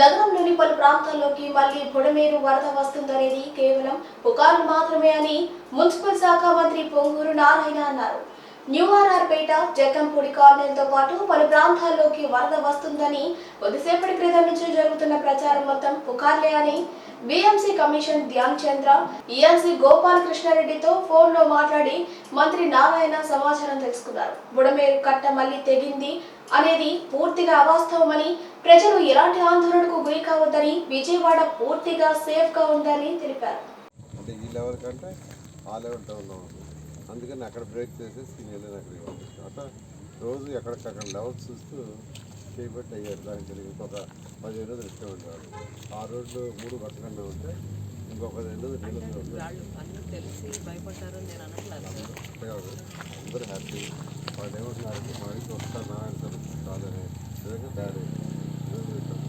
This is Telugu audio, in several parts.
నగరంలోని పలు ప్రాంతాల్లోకి మళ్ళీ బుడమేరు వరద వస్తుందనేది కేవలం పుకార్లు మాత్రమే అని మున్సిపల్ శాఖ మంత్రి పొంగూరు నారాయణ అన్నారు. న్యూఆర్ఆర్పేట జగంపూడి కాలనీలతో పాటు పలు ప్రాంతాల్లోకి వరద వస్తుందని కొద్దిసేపటి క్రితం నుంచి జరుగుతున్న ప్రచారం మొత్తం పుకార్లే అని BMC commission Dhyan Chandra EMC గోపాలకృష్ణారెడ్డితో ఫోన్లో మాట్లాడి మంత్రి నారాయణ సమాచారం తెలుసుకున్నారు. బుడమేరు కట్ట మళ్ళీ తెగింది అనేది పూర్తిగా అవాస్తవమని ప్రజలు ఎలాంటి ఆందోళనకు గురి కావద్దని విజయవాడ పూర్తిగా సేఫ్గా ఉందని తెలిపారు. అందుకని అక్కడ బ్రేక్ చేసేసి నేను అక్కడికి పంపిస్తాను అట్లా రోజు ఎక్కడికక్కడ లెవెల్స్ చూస్తూ చేయబట్టి అయ్యారు. దానికి ఇంకొక పదిహేను రోజులు ఇష్టం ఉండేవాళ్ళు. ఆ రోడ్లు మూడు పక్కనే ఉంటే ఇంకొక పదిహేను రోజులు నీళ్ళు అందరూ హ్యాపీ వాళ్ళు ఏమంటున్నారంటే మా ఇంటికి వస్తారు నారాయణ సార్ కాదని ఇక్కడ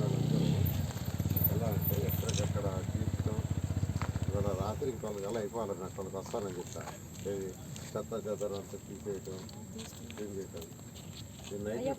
అందరూ ఎలా అంటే ఎక్కడికక్కడ తీర్చడం ఇవాళ రాత్రికి వాళ్ళకి ఎలా అయిపోవాలి నాకు వాళ్ళకి వస్తానని చెప్తా ఏది చెత్త చెత్త అంతా తీసేయటం క్లీన్ చేయటం నేను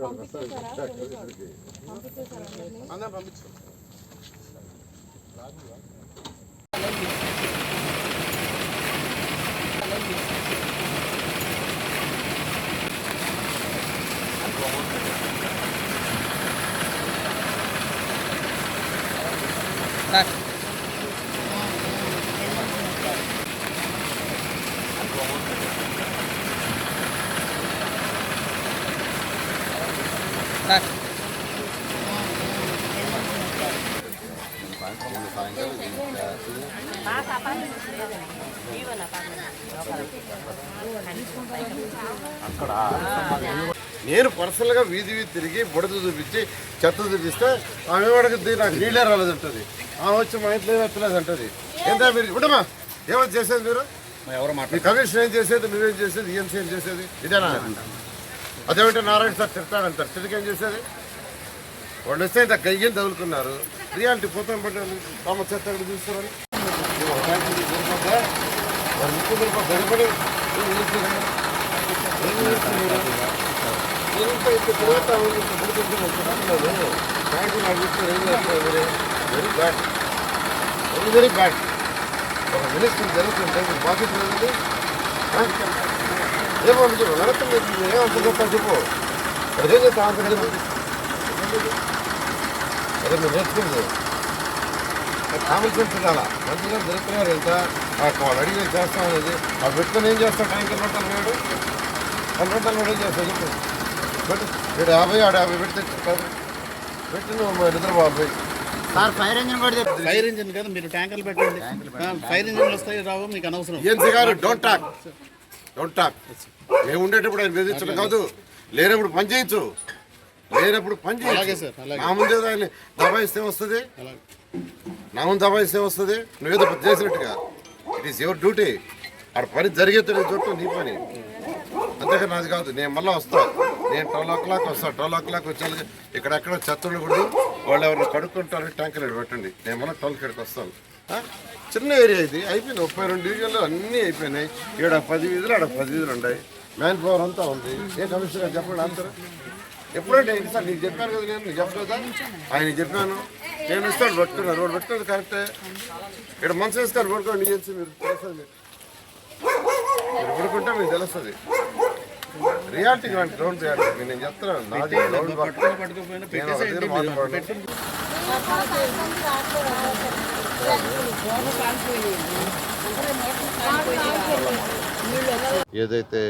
పంపించు నేను పర్సనల్గా వీధి వీధి తిరిగి బుడత చూపించి చెత్త చూపిస్తే ఆమె అడుగుద్ది నాకు నీళ్ళే రాలేదంటది. ఆమె వచ్చి మా ఇంట్లో ఎత్తలేదు అంటది ఏంటా మీరు? ఉండమా ఏమైనా చేసేది మీరు? ఎవరు మీ కమిషన్ ఏం చేసేది నువ్వేం చేసేది ఈఎంసీ ఏం చేసేది? ఇదేనా? అదేమంటే నారాయణ సార్ తిడతాడంటారు. తిరిగి ఏం చేసేది? వాళ్ళు వస్తే ఇంత గయ్యం తగులుకున్నారు. రియాలిటీ పోతాం పడ్డాను తమ చెత్త అక్కడ చూస్తారని. గడిపడి ఏం చేస్తున్నారు? ఏం చేస్తారు very bad very very bad ఒక మినిస్టర్ జరుగుతుంటే బాధ్యత లేదండి ఏమో మీరు లేదు ఏమంత చెప్తాను చెప్పు. ప్రజలు తాగుతుంది అదే మీరు నేర్చుకుంది. కామన్ సెన్స్ ఉండాలా? మంచిగా జరుగుతున్నారు ఎంత? ఆ వాళ్ళు అడిగి చేస్తాం అనేది. ఆ పెట్టుకొని ఏం చేస్తాం? ట్యాంకర్ పెట్టాలి వేడు. ఏం చేస్తావు చెప్పు. పెట్టు. వీడు యాభై ఆడు యాభై పెడితే పెట్టి నువ్వు పోయి సార్ ఫైర్ ఇంజిన్ చెప్తుంది ఫైర్ ఇంజిన్ కదా మీరు ట్యాంకర్లు పెట్టండి. ఫైర్ ఇంజిన్లు వస్తాయి రావు మీకు అనవసరం. గారు డోంట్ టాక్. Don't talk. మేము ఉండేటప్పుడు ఆయన బెదిరించడం కాదు. లేనప్పుడు పని చేయొచ్చు. లేనప్పుడు పని అలాగే సార్. నా ముందే దబాయిస్తే వస్తుంది. నా ముందు దబాయిస్తే వస్తుంది. నువ్వేదో చేసినట్టుగా. ఇట్ ఈస్ యువర్ డ్యూటీ ఆడ పని జరిగేది చోటు నీ పని. అంతేగా నాది కాదు. నేను మళ్ళీ వస్తా. నేను ట్వెల్వ్ ఓ క్లాక్ వస్తా ట్వెల్వ్ ఓ క్లాక్ వచ్చి ఇక్కడెక్కడ చెత్త ఉండకూడదు వాళ్ళు ఎవరిని కడుక్కుంటారు ట్యాంకర్ ఇక్కడ పెట్టండి. నేను మళ్ళీ ట్వెల్వ్ ఇక్కడికి వస్తాను? చిన్న ఏరియా ఇది. అయిపోయింది. ముప్పై రెండు డివిజన్లు అన్నీ అయిపోయినాయి. ఇక్కడ పది వీధులు ఆడ పది వీధులు ఉన్నాయి. మ్యాన్ పవర్ అంతా ఉంది. ఏ కమిషనర్ చెప్పండి అందరూ ఎప్పుడంటే సార్ నీకు చెప్పాను కదా నేను చెప్పలేదా ఆయన చెప్పాను నేను ఇస్తాను పట్టుకున్నారు రోడ్డు పెట్టుకున్నది కరెక్టే ఇక్కడ మనసు వేస్తారు పడుకోండి ఏం మీరు తెలుస్తుంది. మీరు పడుకుంటే మీకు తెలుస్తుంది రియాలిటీ కానీ గ్రౌండ్ రియాలిటీ నేను చెప్తున్నాను నాది గ్రౌండ్. ఏదైతే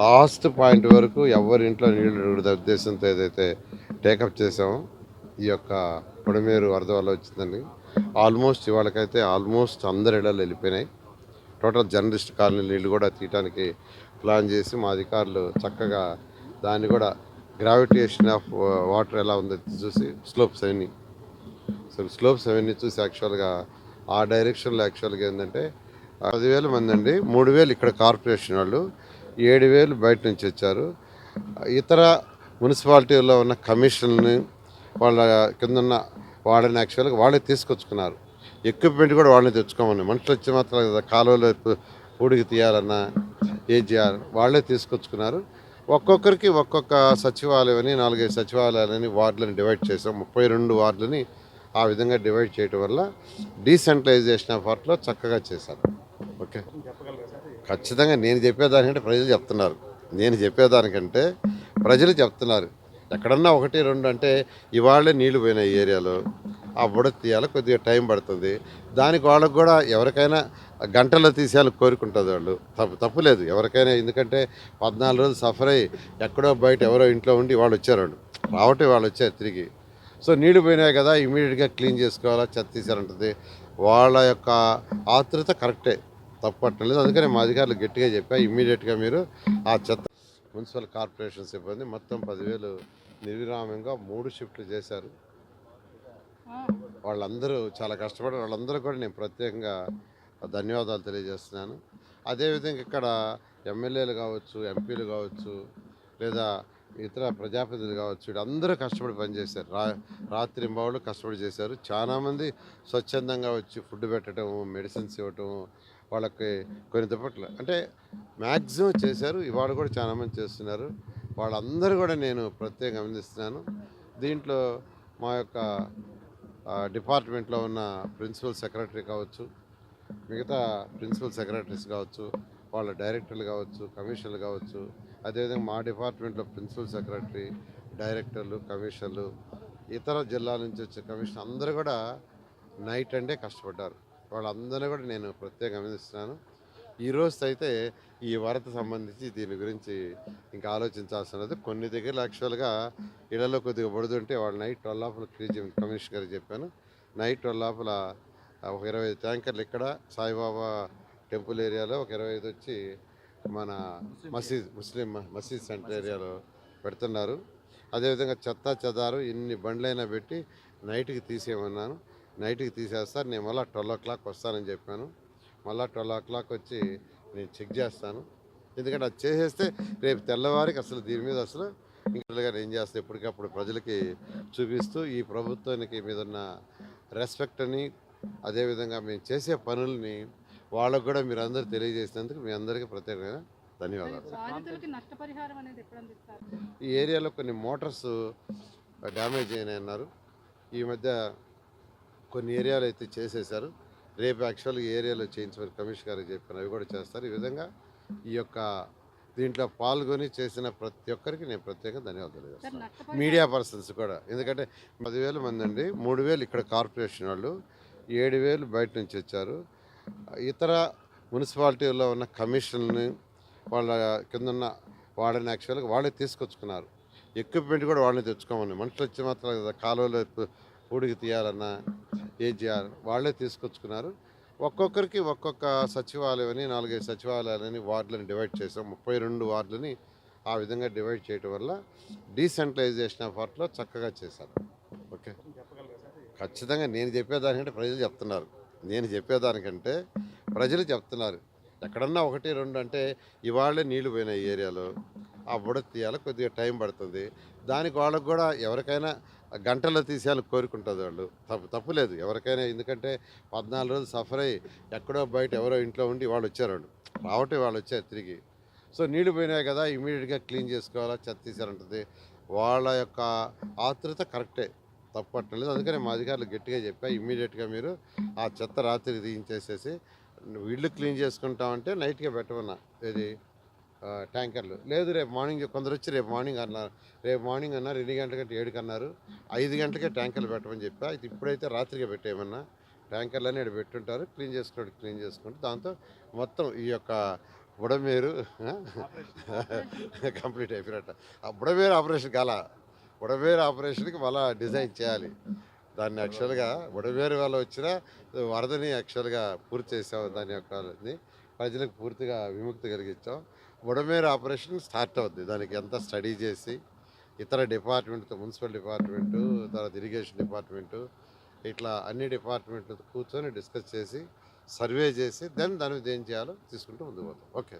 లాస్ట్ పాయింట్ వరకు ఎవరి ఇంట్లో నీళ్ళు ఉద్దేశంతో ఏదైతే టేకప్ చేసామో ఈ యొక్క పొడమేరు వరద వల్ల వచ్చిందండి. ఆల్మోస్ట్ ఇవాళకైతే ఆల్మోస్ట్ అందరి ఇళ్ళలో వెళ్ళిపోయినాయి. టోటల్ జర్నలిస్ట్ కాలనీ నీళ్ళు కూడా తీయటానికి ప్లాన్ చేసి మా అధికారులు చక్కగా దాన్ని కూడా గ్రావిటేషన్ ఆఫ్ వాటర్ ఎలా ఉందో చూసి స్లోప్స్ అవన్నీ. సో స్లోప్స్ అవన్నీ చూసి యాక్చువల్గా ఆ డైరెక్షన్లో యాక్చువల్గా ఏంటంటే పదివేల మంది అండి మూడు వేలు ఇక్కడ కార్పొరేషన్ వాళ్ళు ఏడు వేలు బయట నుంచి వచ్చారు ఇతర మున్సిపాలిటీలో ఉన్న కమిషన్ని వాళ్ళ కింద ఉన్న వాళ్ళని యాక్చువల్గా వాళ్ళే తీసుకొచ్చుకున్నారు. ఎక్విప్మెంట్ కూడా వాళ్ళని తెచ్చుకోమని. మనుషులు వచ్చి మాత్రం కదా కాలువలో ఊడికి పూడికి తీయాలన్నా ఏం చేయాలి? వాళ్ళే తీసుకొచ్చుకున్నారు. ఒక్కొక్కరికి ఒక్కొక్క సచివాలయాన్ని నాలుగైదు సచివాలయాలని వార్డులను డివైడ్ చేసాం ముప్పై రెండు వార్డులని ఆ విధంగా డివైడ్ చేయడం వల్ల డీసెంట్రలైజేషన్ ఆఫ్ వాటిలో చక్కగా చేశారు. ఓకే. ఖచ్చితంగా నేను చెప్పేదానికంటే ప్రజలు చెప్తున్నారు. నేను చెప్పేదానికంటే ప్రజలు చెప్తున్నారు. ఎక్కడన్నా ఒకటి రెండు అంటే ఇవాళే నీళ్ళు పోయినాయి ఏరియాలో. ఆ బుడ తీయాలి కొద్దిగా టైం పడుతుంది. దానికి వాళ్ళకు కూడా ఎవరికైనా గంటల్లో తీసేయాలని కోరుకుంటుంది వాళ్ళు. తప్పు తప్పులేదు ఎవరికైనా ఎందుకంటే పద్నాలుగు రోజులు సఫర్ అయ్యి ఎక్కడో బయట ఎవరో ఇంట్లో ఉండి వాళ్ళు వచ్చారు వాళ్ళు. రావటం వాళ్ళు వచ్చారు తిరిగి. సో నీళ్ళు పోయినాయి కదా ఇమీడియట్గా క్లీన్ చేసుకోవాలా చెత్త తీసారంటుంది వాళ్ళ యొక్క ఆతృత కరెక్టే. తప్పట్లేదు. అందుకని మా అధికారులు గట్టిగా చెప్పా ఇమ్మీడియట్గా మీరు ఆ చెత్త మున్సిపల్ కార్పొరేషన్ సిబ్బంది మొత్తం పదివేలు నిర్విరామంగా మూడు షిఫ్ట్లు చేశారు. వాళ్ళందరూ చాలా కష్టపడి వాళ్ళందరూ కూడా నేను ప్రత్యేకంగా ధన్యవాదాలు తెలియజేస్తున్నాను. అదేవిధంగా ఇక్కడ ఎమ్మెల్యేలు కావచ్చు ఎంపీలు కావచ్చు లేదా ఇతర ప్రజాప్రతినిధులు కావచ్చు వీళ్ళందరూ కష్టపడి పనిచేశారు. రా రాత్రి బావులు కష్టపడి చేశారు. చాలామంది స్వచ్ఛందంగా వచ్చి ఫుడ్ పెట్టడం మెడిసిన్స్ ఇవ్వటం వాళ్ళకి కొన్ని దుప్పట్లు. అంటే మ్యాక్సిమం చేశారు. ఇవాళ కూడా చాలామంది చేస్తున్నారు. వాళ్ళందరూ కూడా నేను ప్రత్యేకంగా అభినందిస్తున్నాను. దీంట్లో మా యొక్క డిపార్ట్మెంట్లో ఉన్న ప్రిన్సిపల్ సెక్రటరీ కావచ్చు మిగతా ప్రిన్సిపల్ సెక్రటరీస్ కావచ్చు వాళ్ళ డైరెక్టర్లు కావచ్చు కమిషనర్లు కావచ్చు అదేవిధంగా మా డిపార్ట్మెంట్లో ప్రిన్సిపల్ సెక్రటరీ డైరెక్టర్లు కమిషనర్లు ఇతర జిల్లాల నుంచి వచ్చే కమిషన్ అందరూ కూడా నైట్ అండే కష్టపడ్డారు. వాళ్ళందరినీ కూడా నేను ప్రత్యేక అభినందిస్తున్నాను. ఈ రోజు అయితే ఈ వరద సంబంధించి దీని గురించి ఇంకా ఆలోచించాల్సినది కొన్ని దగ్గర యాక్చువల్గా ఇళ్ళలో కొద్దిగా పడుతుంటే వాళ్ళు నైట్ ట్వెల్వ్ లోపల కమిషనర్ గారికి చెప్పాను. నైట్ ట్వెల్వ్ లోపల ఒక ఇరవై ఐదు ట్యాంకర్లు ఇక్కడ సాయిబాబా టెంపుల్ ఏరియాలో ఒక ఇరవై ఐదు వచ్చి మన మసీద్ ముస్లిం మసీద్ సెంటర్ ఏరియాలో పెడుతున్నారు. అదేవిధంగా చెత్త చెదారు ఇన్ని బండ్లైనా పెట్టి నైట్కి తీసేయమన్నాను. నైట్కి తీసేస్తారు. నేను మళ్ళీ ట్వెల్వ్ ఓ క్లాక్ వస్తానని చెప్పాను. మళ్ళీ ట్వెల్వ్ ఓ క్లాక్ వచ్చి నేను చెక్ చేస్తాను. ఎందుకంటే అది చేసేస్తే రేపు తెల్లవారికి అసలు దీని మీద అసలు ఇంకా ఏం చేస్తే ఎప్పటికప్పుడు ప్రజలకి చూపిస్తూ ఈ ప్రభుత్వానికి మీద ఉన్న రెస్పెక్ట్ అని అదేవిధంగా మేము చేసే పనుల్ని వాళ్ళకు కూడా మీరు అందరూ తెలియజేసినందుకు మీ అందరికీ ప్రత్యేకమైన ధన్యవాదాలు. ఈ ఏరియాలో కొన్ని మోటార్స్ డ్యామేజ్ అయినాయి అన్నారు ఈ మధ్య కొన్ని ఏరియాలు అయితే చేసేశారు. రేపు యాక్చువల్గా ఈ ఏరియాలో చేయించమని కమిషనర్ గారికి చెప్పాను అవి కూడా చేస్తారు. ఈ విధంగా ఈ యొక్క దీంట్లో పాల్గొని చేసిన ప్రతి ఒక్కరికి నేను ప్రత్యేకంగా ధన్యవాదాలు చేస్తాను మీడియా పర్సన్స్ కూడా. ఎందుకంటే పదివేల మంది అండి. మూడు వేలు ఇక్కడ కార్పొరేషన్ వాళ్ళు. ఏడు వేలు బయట నుంచి వచ్చారు. ఇతర మున్సిపాలిటీలో ఉన్న కమిషన్ని వాళ్ళ కింద ఉన్న వాళ్ళని యాక్చువల్గా వాళ్ళే తీసుకొచ్చుకున్నారు. ఎక్విప్మెంట్ కూడా వాళ్ళని తెచ్చుకోమని. మనుషులు వచ్చి మాత్రం కదా కాలువలో ఊడికి తీయాలన్నా ఏం చేయాలి వాళ్ళే తీసుకొచ్చుకున్నారు. ఒక్కొక్కరికి ఒక్కొక్క సచివాలయాన్ని నాలుగైదు సచివాలయాలని వార్డులను డివైడ్ చేసాం ముప్పై రెండు వార్డులని ఆ విధంగా డివైడ్ చేయడం వల్ల డీసెంట్రలైజేషన్ ఆఫ్ వాటిలో చక్కగా చేశారు. ఓకే? ఖచ్చితంగా నేను చెప్పేదానికంటే ప్రజలు చెప్తున్నారు. నేను చెప్పేదానికంటే ప్రజలు చెప్తున్నారు. ఎక్కడన్నా ఒకటి రెండు అంటే ఇవాళే నీళ్ళు పోయినాయి ఈ ఏరియాలో. ఆ బుడ తీయాలి కొద్దిగా టైం పడుతుంది. దానికి వాళ్ళకు కూడా ఎవరికైనా గంటల్లో తీసేయాలని కోరుకుంటుంది వాళ్ళు. తప్పు తప్పులేదు ఎవరికైనా ఎందుకంటే పద్నాలుగు రోజులు సఫర్ అయ్యి ఎక్కడో బయట ఎవరో ఇంట్లో ఉండి వాళ్ళు వచ్చారు వాళ్ళు. రావటం వాళ్ళు వచ్చారు తిరిగి. సో నీళ్ళు పోయినాయి కదా ఇమీడియట్గా క్లీన్ చేసుకోవాలా చెత్త తీసారంటుంది వాళ్ళ యొక్క ఆతృత కరెక్టే. తప్పట్లేదు అందుకని మా అధికారులు గట్టిగా చెప్పా ఇమ్మీడియట్గా మీరు ఆ చెత్త రాత్రికి తీయించేసేసి ఇల్లు క్లీన్ చేసుకుంటామంటే నైట్గా పెట్టమన్నా. ఇది ట్యాంకర్లు. లేదు రేపు మార్నింగ్ కొందరు వచ్చి రేపు మార్నింగ్ అన్నారు. రేపు మార్నింగ్ అన్నారు ఎన్ని గంటలకంటే ఏడుకి అన్నారు. ఐదు గంటలకే ట్యాంకర్లు పెట్టమని చెప్పా. ఇది ఇప్పుడైతే రాత్రిగా పెట్టేయమన్నా. ట్యాంకర్లన్నీ ఇక్కడ పెట్టుంటారు. క్లీన్ చేసుకోండి క్లీన్ చేసుకుంటే దాంతో మొత్తం ఈ యొక్క బుడమేరు కంప్లీట్ అయిపోయినట్ట. ఆ బుడమేరు ఆపరేషన్ కాల. బుడమేరు ఆపరేషన్కి మళ్ళా డిజైన్ చేయాలి. దాన్ని యాక్చువల్గా వడవేరు వల్ల వచ్చిన వరదని యాక్చువల్గా పూర్తి చేసాం దాని యొక్క ప్రజలకు పూర్తిగా విముక్తి కలిగించాం. వడమేరు ఆపరేషన్ స్టార్ట్ అవుద్ది. దానికి ఎంత స్టడీ చేసి ఇతర డిపార్ట్మెంట్తో మున్సిపల్ డిపార్ట్మెంటు తర్వాత ఇరిగేషన్ డిపార్ట్మెంటు ఇట్లా అన్ని డిపార్ట్మెంట్లతో కూర్చొని డిస్కస్ చేసి సర్వే చేసి దెన్ దాని ఏం చేయాలో తీసుకుంటూ ముందుకు పోతాం. ఓకే